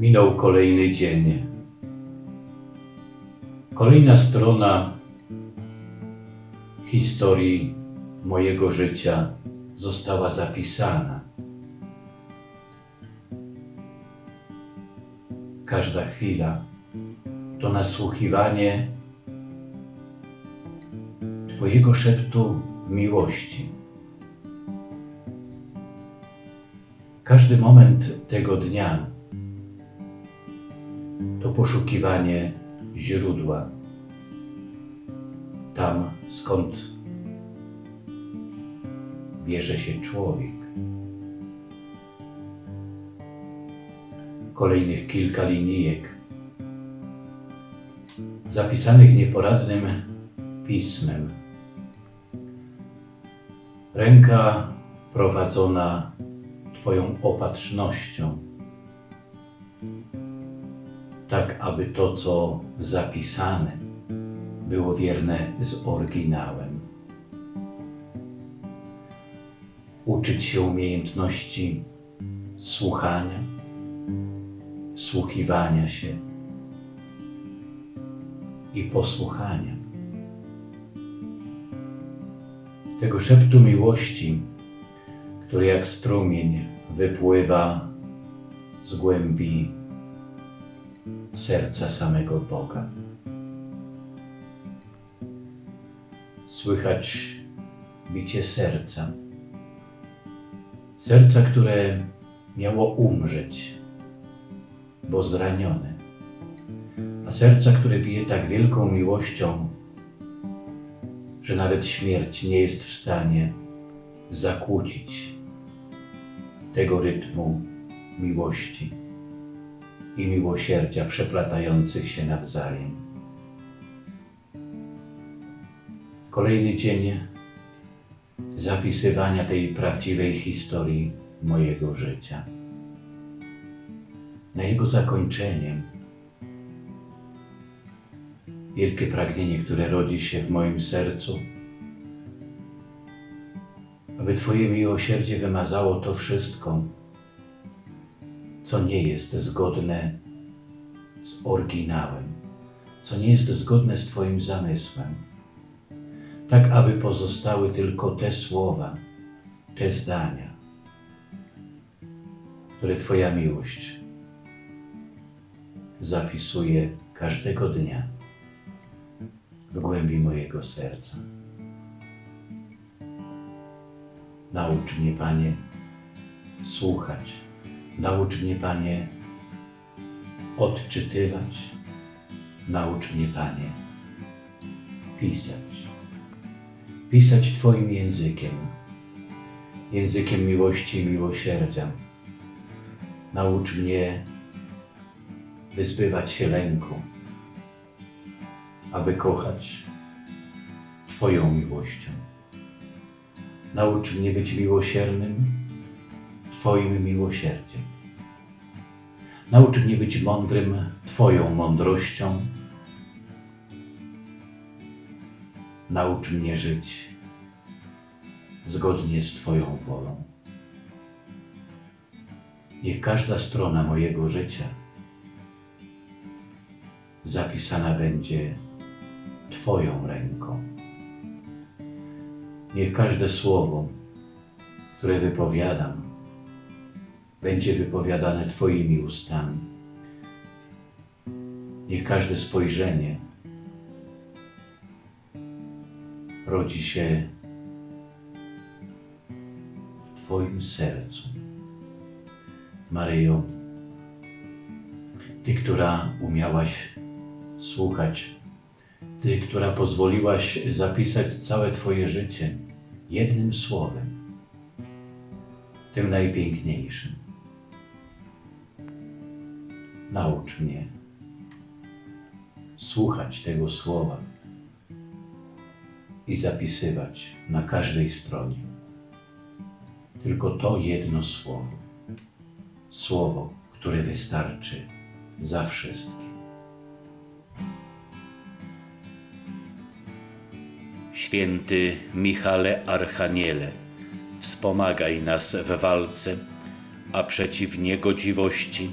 Minął kolejny dzień. Kolejna strona historii mojego życia została zapisana. Każda chwila to nasłuchiwanie Twojego szeptu miłości. Każdy moment tego dnia to poszukiwanie źródła. Tam, skąd bierze się człowiek. Kolejnych kilka linijek, zapisanych nieporadnym pismem. Ręka prowadzona Twoją opatrznością, tak aby to, co zapisane, było wierne z oryginałem. Uczyć się umiejętności słuchania, wsłuchiwania się i posłuchania. Tego szeptu miłości, który jak strumień wypływa z głębi serca samego Boga. Słychać bicie serca. Serca, które miało umrzeć, bo zranione. A serca, które bije tak wielką miłością, że nawet śmierć nie jest w stanie zakłócić tego rytmu miłości i miłosierdzia przeplatających się nawzajem. Kolejny dzień zapisywania tej prawdziwej historii mojego życia. Na jego zakończeniem wielkie pragnienie, które rodzi się w moim sercu, aby Twoje miłosierdzie wymazało to wszystko, co nie jest zgodne z oryginałem, co nie jest zgodne z Twoim zamysłem, tak aby pozostały tylko te słowa, te zdania, które Twoja miłość zapisuje każdego dnia w głębi mojego serca. Naucz mnie, Panie, słuchać. Naucz mnie, Panie, odczytywać. Naucz mnie, Panie, pisać. Pisać Twoim językiem, językiem miłości i miłosierdzia. Naucz mnie wyzbywać się lęku, aby kochać Twoją miłością. Naucz mnie być miłosiernym Twoim miłosierdziem. Naucz mnie być mądrym Twoją mądrością. Naucz mnie żyć zgodnie z Twoją wolą. Niech każda strona mojego życia zapisana będzie Twoją ręką. Niech każde słowo, które wypowiadam, będzie wypowiadane Twoimi ustami. Niech każde spojrzenie rodzi się w Twoim sercu. Maryjo, Ty, która umiałaś słuchać, Ty, która pozwoliłaś zapisać całe Twoje życie jednym słowem, tym najpiękniejszym. Naucz mnie słuchać tego słowa i zapisywać na każdej stronie tylko to jedno słowo. Słowo, które wystarczy za wszystkim. Święty Michale Archaniele, wspomagaj nas w walce, a przeciw niegodziwości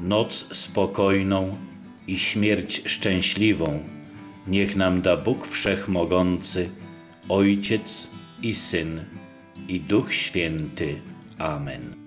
Noc spokojną i śmierć szczęśliwą niech nam da Bóg Wszechmogący, Ojciec i Syn i Duch Święty. Amen.